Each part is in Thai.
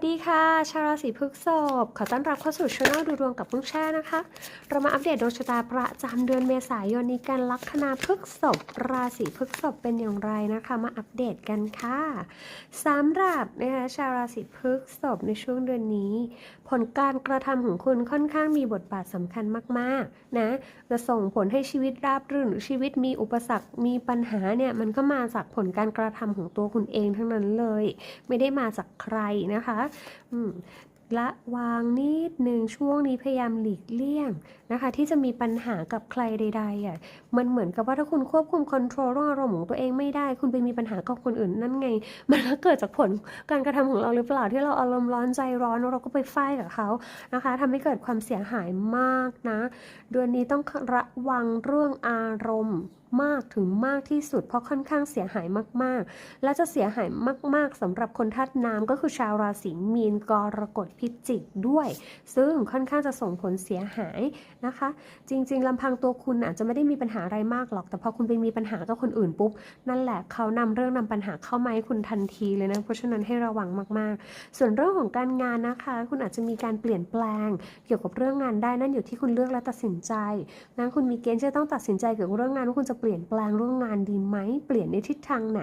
สวัสดีค่ะ ชาวราศีพฤษภขอต้อนรับเข้าสู่ช่องดูดวงกับพุ่งแช่นะคะ เรามาอัปเดตดวงชะตาประจำเดือนเมษายนนี้กันลัคนาพฤษภราศีพฤษภเป็นอย่างไรนะคะ มาอัปเดตกันค่ะสำหรับนะคะชาวราศีพฤษภในช่วงเดือนนี้ ผลการกระทำของคุณค่อนข้างมีบทบาทสำคัญมากๆนะจะส่งผลให้ชีวิตราบรื่นหรือชีวิตมีอุปสรรคมีปัญหาเนี่ยมันก็มาจากผลการกระทำของตัวคุณเองทั้งนั้นเลย ไม่ได้มาจากใครนะคะอืม ละวางนิดหนึ่งช่วงนี้พยายามหลีกเลี่ยงนะคะ ที่จะมีปัญหากับใครใดๆอะมันเหมือนกับว่าถ้าคุณควบคุมคอนโทรลอารมณ์ของตัวเองไม่ได้ คุณไปมีปัญหากับคนอื่นนั่นไง มันก็เกิดจากผลการกระทำของเราหรือเปล่าที่เราอารมณ์ร้อนใจร้อนเราก็ไปไฟกับเขานะคะทำให้เกิดความเสียหายมากนะ เดือนนี้ต้องระวังเรื่องอารมณ์มากถึงมากที่สุด เพราะค่อนข้างเสียหายมากๆ และจะเสียหายมาก ๆสำหรับคนธาตุน้ำก็คือชาวราศีมีนกรกฎพิจิกด้วย ซึ่งค่อนข้างจะส่งผลเสียหายนะคะ จริง ๆลำพังตัวคุณอาจจะไม่ได้มีปัญหาอะไรมากหรอก แต่พอคุณไปมีปัญหากับคนอื่นปุ๊บ นั่นแหละเขานำเรื่องนำปัญหาเข้ามาให้คุณทันทีเลยนะ เพราะฉะนั้นให้ระวังมากๆ ส่วนเรื่องของการงานนะคะ คุณอาจจะมีการเปลี่ยนแปลง เกี่ยวกับเรื่องงานได้นั่นอยู่ที่คุณเลือกและตัดสินใจนะคุณมีเกณฑ์จะต้องตัดสินใจเกี่ยวกับเรื่องงานว่าคุณจะเปลี่ยนแปลงเรื่องงานดีไหมเปลี่ยนในทิศทางไหน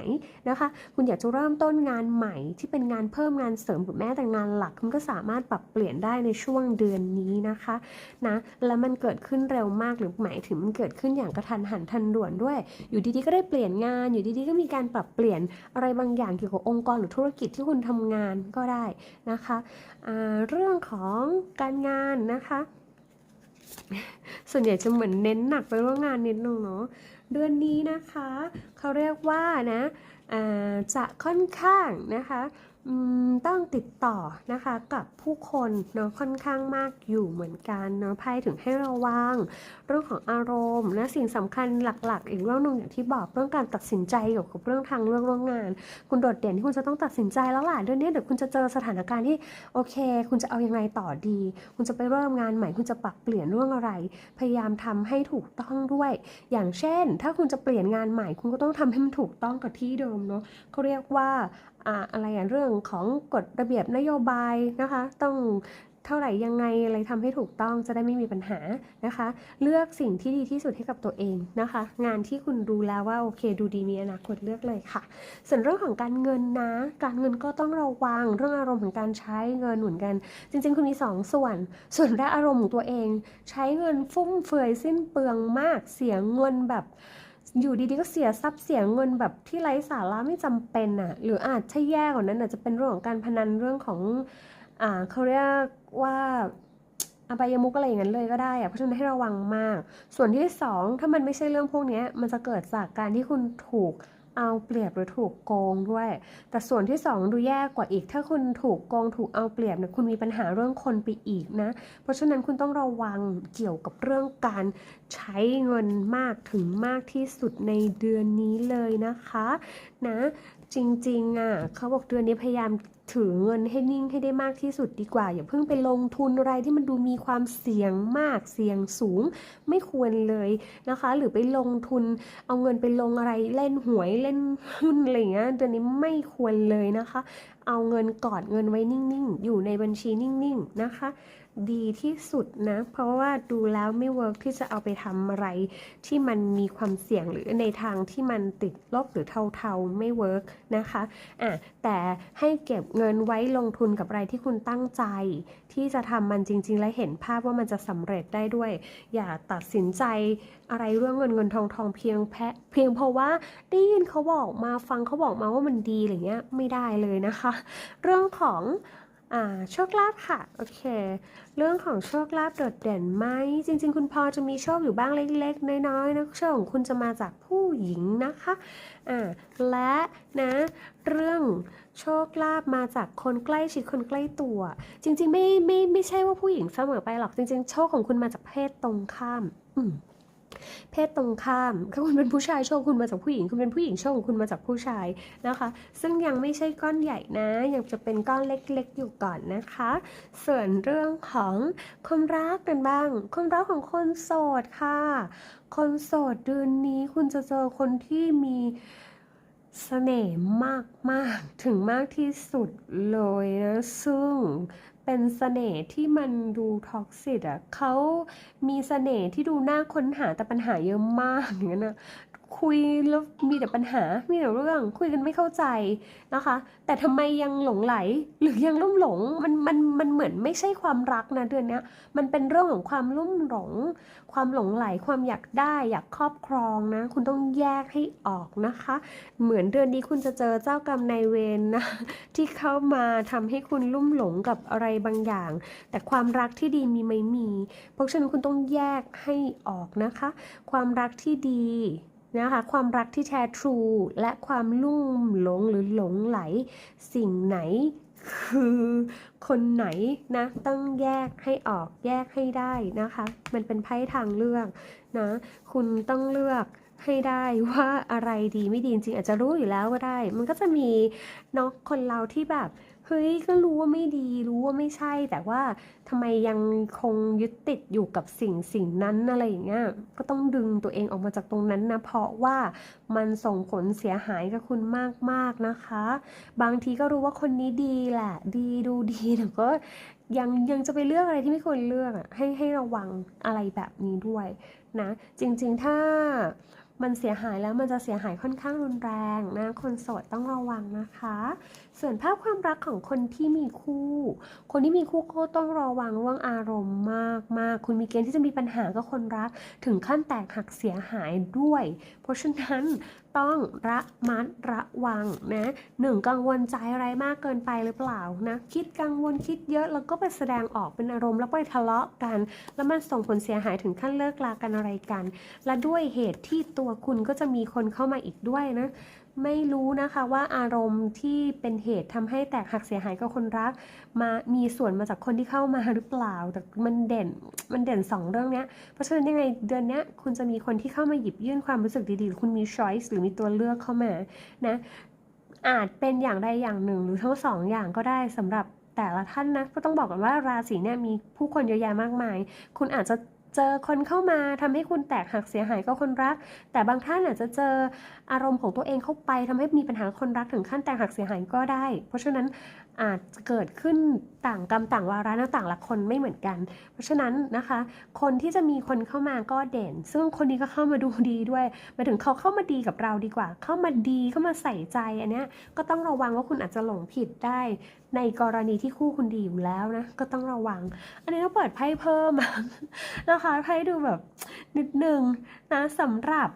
นะคะ คุณอยากจะเริ่มต้นงานใหม่ที่เป็นงานเพิ่มงานเสริมหรือแม้แต่งานหลักคุณก็สามารถปรับเปลี่ยนได้ในช่วงเดือนนี้นะคะนะแล้วมันเกิดขึ้นเร็วมากหรือหมายถึงมันเกิดขึ้นอย่างกระทันหันทันด่วนด้วย อยู่ดีๆก็ได้เปลี่ยนงาน อยู่ดีๆก็มีการปรับเปลี่ยนอะไรบางอย่างเกี่ยวกับองค์กรหรือธุรกิจที่คุณทำงานก็ได้นะคะเรื่องของการงานนะคะส่วนใหญ่จะเหมือนเน้นหนักไปเรื่องงานนิดนึงเนาะเดือนนี้นะคะเขาเรียกว่านะจะค่อนข้างนะคะ ต้องติดต่อนะคะกับผู้คนเนาะค่อนข้างมากอยู่เหมือนกันเนาะไพ่ถึงให้ระวัง เรื่องของอารมณ์และสิ่งสำคัญหลัก ๆ อีกเรื่องหนึ่งอย่างที่บอกเรื่องการตัดสินใจเกี่ยวกับเรื่องทางเรื่องเรื่องงาน คุณโดดเด่นที่คุณจะต้องตัดสินใจแล้วล่ะเดือนนี้เดี๋ยวคุณจะเจอสถานการณ์ที่โอเค คุณจะเอายังไงต่อดี คุณจะไปเริ่มงานใหม่คุณจะปรับเปลี่ยนเรื่องอะไร พยายามทำให้ถูกต้องด้วย อย่างเช่น ถ้าคุณจะเปลี่ยนงานใหม่ คุณก็ต้องทำให้มันถูกต้องกับที่เดิมเนาะเขาเรียกว่า อะไรอย่างเรื่องของกฎระเบียบนโยบายนะคะ ต้องเท่าไหร่ยังไงอะไรทำให้ถูกต้องจะได้ไม่มีปัญหานะคะ เลือกสิ่งที่ดีที่สุดให้กับตัวเองนะคะ งานที่คุณดูแล้วว่าโอเค ดูดีมีอนาคตเลือกเลยค่ะ ส่วนเรื่องของการเงินนะ การเงินก็ต้องระวังเรื่องอารมณ์ของการใช้เงินเหมือนกัน จริง ๆ คุณมีสองส่วน ส่วนแรกอารมณ์ของตัวเอง ใช้เงินฟุ่มเฟือยสิ้นเปลืองมากเสียเงินแบบ อยู่ดีๆก็เสียทรัพย์เสียเงินแบบที่ไร้สาระไม่จำเป็นอะ หรืออาจจะแย่กว่านั้นอาจจะเป็นเรื่องของการพนันเรื่องของอ่าเขาเรียกว่าอบายมุกอะไรอย่างนั้นเลยก็ได้อะเพราะฉะนั้นให้ระวังมาก ส่วนที่สองถ้ามันไม่ใช่เรื่องพวกนี้มันจะเกิดจากการที่คุณถูก เอาเปรียบหรือถูกโกงด้วย แต่ส่วนที่สองดูแย่กว่าอีก ถ้าคุณถูกโกงถูกเอาเปรียบเนี่ยคุณมีปัญหาเรื่องคนไปอีกนะ เพราะฉะนั้นคุณต้องระวังเกี่ยวกับเรื่องการใช้เงินมากถึงมากที่สุดในเดือนนี้เลยนะคะนะจริงๆอะเขาบอกเดือนนี้พยายาม ถือเงินให้นิ่งให้ได้มากที่สุดดีกว่า อย่าเพิ่งไปลงทุนอะไรที่มันดูมีความเสี่ยงมากเสี่ยงสูง ไม่ควรเลยนะคะ หรือไปลงทุน เอาเงินไปลงอะไรเล่นหวยเล่นหุ้นอะไรเงี้ยเดือนนี้ไม่ควรเลยนะคะ เอาเงินกอดเงินไว้นิ่งๆ อยู่ในบัญชีนิ่งๆนะคะ ดีที่สุดนะ เพราะว่าดูแล้วไม่เวิร์กที่จะเอาไปทำอะไร ที่มันมีความเสี่ยงหรือในทางที่มันติดลบหรือเทาๆไม่เวิร์กนะคะอะแต่ให้เก็บเงินไว้ลงทุนกับอะไรที่คุณตั้งใจ ที่จะทำมันจริง ๆ และเห็นภาพว่ามันจะสำเร็จได้ด้วย อย่าตัดสินใจอะไรเรื่องเงินเงินทองทองเพียงแพเพียงเพราะว่าได้ยินเขาบอกมาฟังเขาบอกมาว่ามันดีอะไรเงี้ยไม่ได้เลยนะคะ เรื่องของ อ่าโชคลาภค่ะ โอเค เรื่องของโชคลาภโดดเด่นไหม จริง ๆ คุณพอจะมีโชคอยู่บ้างเล็กๆ น้อยๆนะโชคของคุณจะมาจากผู้หญิงนะคะอ่าและนะเรื่องโชคลาภมาจากคนใกล้ชิดคนใกล้ตัว จริง ๆ ไม่ไม่ไม่ใช่ว่าผู้หญิงเสมอไปหรอกจริง ๆ โชคของคุณมาจากเพศตรงข้าม อืม เพศตรงข้ามถ้าคุณเป็นผู้ชายโชคคุณมาจากผู้หญิง คุณเป็นผู้หญิงโชคคุณมาจากผู้ชายนะคะ ซึ่งยังไม่ใช่ก้อนใหญ่นะ ยังจะเป็นก้อนเล็กๆอยู่ก่อนนะคะ ส่วนเรื่องของความรักกันบ้าง ความรักของคนโสดค่ะ คนโสดเดือนนี้คุณจะเจอคนที่มีเสน่ห์มากมากถึงมากที่สุดเลยนะ ซึ่ง เป็นเสน่ห์ที่มันดูท็อกซิตอะเขามีเสน่ห์ที่ดูน่าค้นหาแต่ปัญหาเยอะมากอย่างนั้นนะ คุยแล้วมีแต่ปัญหา มีแต่เรื่องคุยกันไม่เข้าใจนะคะ แต่ทำไมยังหลงไหลหรือยังลุ่มหลงมันมันมันเหมือนไม่ใช่ความรักนะเดือนนี้มันเป็นเรื่องของความลุ่มหลง ความหลงไหลความอยากได้อยากครอบครองนะ คุณต้องแยกให้ออกนะคะ เหมือนเดือนนี้คุณจะเจอเจ้ากรรมนายเวรนะที่เข้ามาทำให้คุณลุ่มหลงกับอะไรบางอย่าง แต่ความรักที่ดีมีไหมมี เพราะฉะนั้นคุณต้องแยกให้ออกนะคะ ความรักที่ดี นะคะความรักที่แท้ทรู และความลุ่มหลงหรือหลงไหล สิ่งไหนคือคนไหนนะต้องแยกให้ออกแยกให้ได้นะคะ มันเป็นไพ่ทางเลือกนะคุณต้องเลือกให้ได้ว่าอะไรดีไม่ดีจริงอาจจะรู้อยู่แล้วก็ได้ มันก็จะมีเนาะคนเราที่แบบ เฮ้ยก็รู้ว่าไม่ดี รู้ว่าไม่ใช่ แต่ว่าทำไมยังคงยึดติดอยู่กับสิ่งสิ่งนั้นอะไรอย่างเงี้ยก็ต้องดึงตัวเองออกมาจากตรงนั้นนะเพราะว่ามันส่งผลเสียหายกับคุณมากๆนะคะ บางทีก็รู้ว่าคนนี้ดีแหละ ดีดูดีแต่ก็ยังยังจะไปเลือกอะไรที่ไม่ควรเลือกอะให้ให้ระวังอะไรแบบนี้ด้วยนะ จริงๆถ้ามันเสียหายแล้วมันจะเสียหายค่อนข้างรุนแรงนะ คนโสดต้องระวังนะคะ ส่วนภาพความรักของคนที่มีคู่ คนที่มีคู่ก็ต้องระวังเรื่องอารมณ์มากมากคุณมีเกณฑ์ที่จะมีปัญหากับคนรัก ถึงขั้นแตกหักเสียหายด้วย เพราะฉะนั้นต้องระมัดระวังนะหนึ่งกังวลใจอะไรมากเกินไปหรือเปล่านะ คิดกังวลคิดเยอะแล้วก็ไปแสดงออกเป็นอารมณ์แล้วไปทะเลาะกัน แล้วมันส่งผลเสียหายถึงขั้นเลิกลากันอะไรกัน และด้วยเหตุที่ตัวคุณก็จะมีคนเข้ามาอีกด้วยนะ ไม่รู้นะคะว่าอารมณ์ที่เป็นเหตุทำให้แตกหักเสียหายกับคนรัก มามีส่วนมาจากคนที่เข้ามาหรือเปล่า แต่มันเด่นมันเด่นสองเรื่องเนี้ยเพราะฉะนั้นยังไงเดือนเนี้ยคุณจะมีคนที่เข้ามาหยิบยื่นความรู้สึกดีๆหรือคุณมี choice หรือมีตัวเลือกเข้ามานะอาจเป็นอย่างใดอย่างหนึ่งหรือทั้งสองอย่างก็ได้สำหรับแต่ละท่านนะก็ต้องบอกกันว่าราศีเนี่ยมีผู้คนเยอะแยะมากมาย คุณอาจจะ เจอคนเข้ามาทำให้คุณแตกหักเสียหายก็คนรัก แต่บางท่านอาจจะเจออารมณ์ของตัวเองเข้าไปทำให้มีปัญหาคนรักถึงขั้นแตกหักเสียหายก็ได้ เพราะฉะนั้น อาจจะเกิดขึ้นต่างกรรมต่างวาระนะต่างละคนไม่เหมือนกัน เพราะฉะนั้นนะคะ คนที่จะมีคนเข้ามาก็เด่น ซึ่งคนนี้ก็เข้ามาดูดีด้วยมาถึงเขาเข้ามาดีกับเราดีกว่า เข้ามาดีเข้ามาใส่ใจอันเนี้ยก็ต้องระวังว่าคุณอาจจะหลงผิดได้ ในกรณีที่คู่คุณดีอยู่แล้วนะก็ต้องระวัง อันนี้ต้องเปิดไพ่เพิ่มนะคะไพ่ดูแบบนิดนึงนะสำหรับ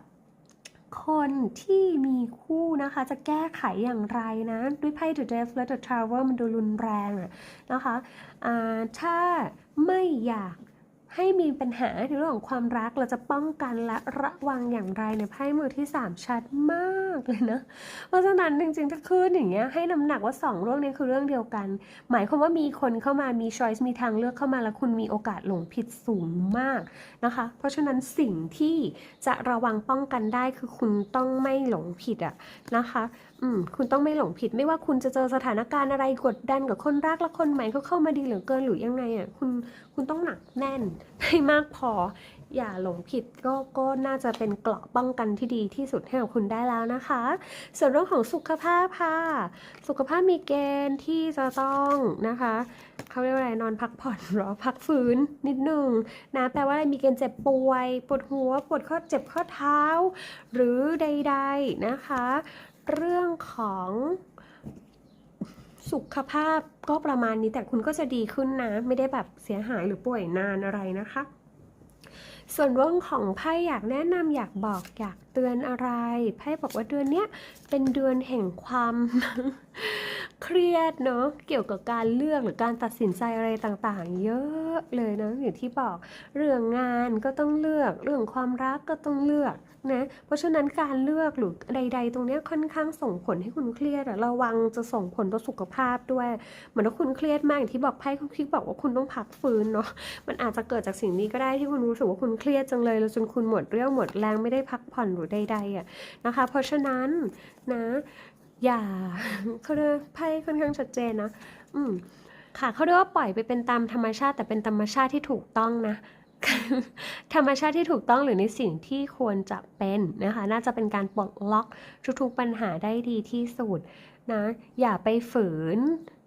คนที่มีคู่นะคะจะแก้ไขอย่างไรนะ ด้วยไพ่ The Death และ The Tower มันดูรุนแรงอะนะคะะถ้าไม่อยาก ให้มีปัญหาในเรื่องของความรักเราจะป้องกันและระวังอย่างไรในไพ่มือที่ 3 ชัดมากเลยนะ เพราะฉะนั้นจริงๆถ้าขึ้นอย่างเงี้ยให้น้ำหนักว่า 2 เรื่องนี้คือเรื่องเดียวกัน หมายความว่ามีคนเข้ามามี choice มีทางเลือกเข้ามาแล้วคุณมีโอกาสหลงผิดสูงมากนะคะ เพราะฉะนั้นสิ่งที่จะระวังป้องกันได้คือคุณต้องไม่หลงผิดอะนะคะอืมคุณต้องไม่หลงผิดไม่ว่าคุณจะเจอสถานการณ์อะไรกดดันกับคนรักและคนใหม่เขาเข้ามาดีเหลือเกินหรือยังไงอะคุณคุณต้องหนักแน่นให้มากพอ อย่าหลงผิดก็ก็น่าจะเป็นเกราะป้องกันที่ดีที่สุดให้กับคุณได้แล้วนะคะ ส่วนเรื่องของสุขภาพค่ะ สุขภาพมีเกณฑ์ที่จะต้องนะคะเขาเรียกว่าอะไรนอนพักผ่อนหรอพักฟื้นนิดนึงนะแปลว่าอะไรมีเกณฑ์เจ็บป่วยปวดหัวปวดข้อเจ็บข้อเท้า หรือใด ๆนะคะ เรื่องของสุขภาพ ก็ประมาณนี้แต่คุณก็จะดีขึ้นนะ ไม่ได้แบบเสียหายหรือป่วยนานอะไรนะคะ ส่วนเรื่องของไพ่อยากแนะนำอยากบอกอยากเตือนอะไรไพ่บอกว่าเดือนนี้เป็นเดือนแห่งความเครียดเนาะเกี่ยวกับการเลือกหรือการตัดสินใจอะไรต่างๆ เยอะเลยนะอย่างที่บอก เรื่องงานก็ต้องเลือก เรื่องความรักก็ต้องเลือก นะเพราะฉะนั้นการเลือกหรือใด ๆ ตรงนี้ค่อนข้างส่งผลให้คุณเครียดอระวังจะส่งผลต่อสุขภาพด้วย เหมือนถ้าคุณเครียดมากอย่างที่บอกไพ่คุณคิดบอกว่าคุณต้องพักฟื้นเนาะมันอาจจะเกิดจากสิ่งนี้ก็ได้ที่คุณรู้สึกว่าคุณเครียดจังเลยแล้วจนคุณหมดเรี่ยวหมดแรงไม่ได้พักผ่อนหรือใดๆอะนะคะ เพราะฉะนั้นนะอย่าเขาเรียกไพ่ค่อนข้างชัดเจนนะ อืมค่ะเขาเรียกว่าปล่อยไปเป็นตามธรรมชาติแต่เป็นธรรมชาติที่ถูกต้องนะ ธรรมชาติที่ถูกต้องหรือในสิ่งที่ควรจะเป็นนะคะ น่าจะเป็นการปลดล็อกทุกๆปัญหาได้ดีที่สุดนะอย่าไปฝืน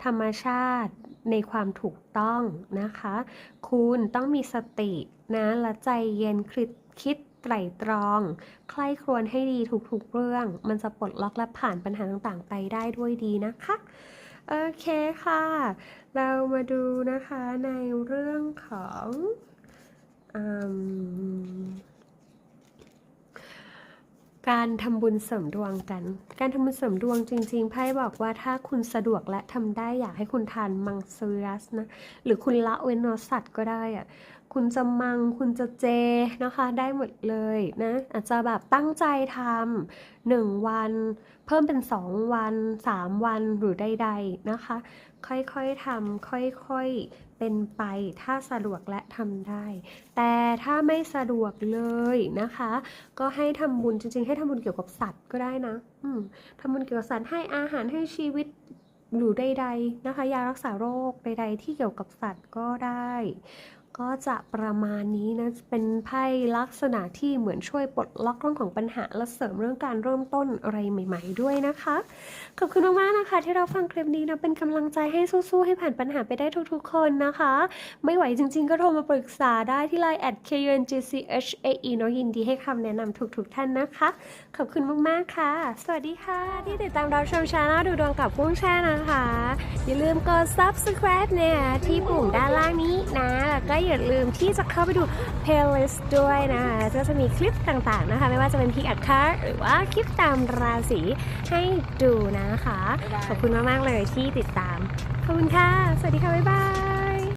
ธรรมชาติในความถูกต้องนะคะ คุณต้องมีสตินะและใจเย็นคิดคิดไตร่ตรอง ใคร่ครวญให้ดีทุกๆเรื่อง มันจะปลดล็อกและผ่านปัญหาต่างๆ ไปได้ด้วยดีนะคะ โอเคค่ะ เรามาดูนะคะในเรื่องของ การทำบุญเสริมดวงกัน การทำบุญเสริมดวงจริงๆ ไพ่บอกว่าถ้าคุณสะดวกและทำได้อยากให้คุณทานมังสวิรัสนะ หรือคุณละเว้นเนื้อสัตว์ก็ได้อะ คุณจะมัง คุณจะเจนะคะ ได้หมดเลยนะ อาจจะแบบตั้งใจทำหนึ่งวัน เพิ่มเป็นสองวันสามวันหรือใดๆนะคะ ค่อยๆทำค่อยๆเป็นไป ถ้าสะดวกและทำได้ แต่ถ้าไม่สะดวกเลยนะคะ ก็ให้ทำบุญจริงๆ ให้ทำบุญเกี่ยวกับสัตว์ก็ได้นะทำบุญเกี่ยวกับสัตว์ให้อาหารให้ชีวิตหรือใดๆนะคะ ยารักษาโรคใด ๆ ที่เกี่ยวกับสัตว์ก็ได้ ก็จะประมาณนี้นะ เป็นไพ่ลักษณะที่เหมือนช่วยปลดล็อกเรื่องของปัญหา และเสริมเรื่องการเริ่มต้นอะไรใหม่ ๆ ด้วยนะคะ ขอบคุณมากๆนะคะ ที่เราฟังคลิปนี้นะ เป็นกำลังใจให้สู้ๆ ให้ผ่านปัญหาไปได้ทุกๆ คนนะคะ ไม่ไหวจริง ๆ ก็โทรมาปรึกษาได้ที่ line at kungchae เนาะยินดีให้คำแนะนำทุกๆ ท่านนะคะ ขอบคุณมากๆค่ะ สวัสดีค่ะ ที่ติดตามเรับชมชาแนลดูดวงกับกุ้งแช่นะคะ อย่าลืมกด subscribe เนี่ยที่ปุ่มด้านล่างนี้นะแล้วก็อย่าลืมที่จะเข้าไปดู playlist ด้วยนะคะก็จะมีคลิปต่างๆนะคะ ไม่ว่าจะเป็นพิกอัดคาร์หรือว่าคลิปตามราศีให้ดูนะคะ ขอบคุณมากๆเลยที่ติดตาม ขอบคุณค่ะ สวัสดีค่ะ บ๊ายบาย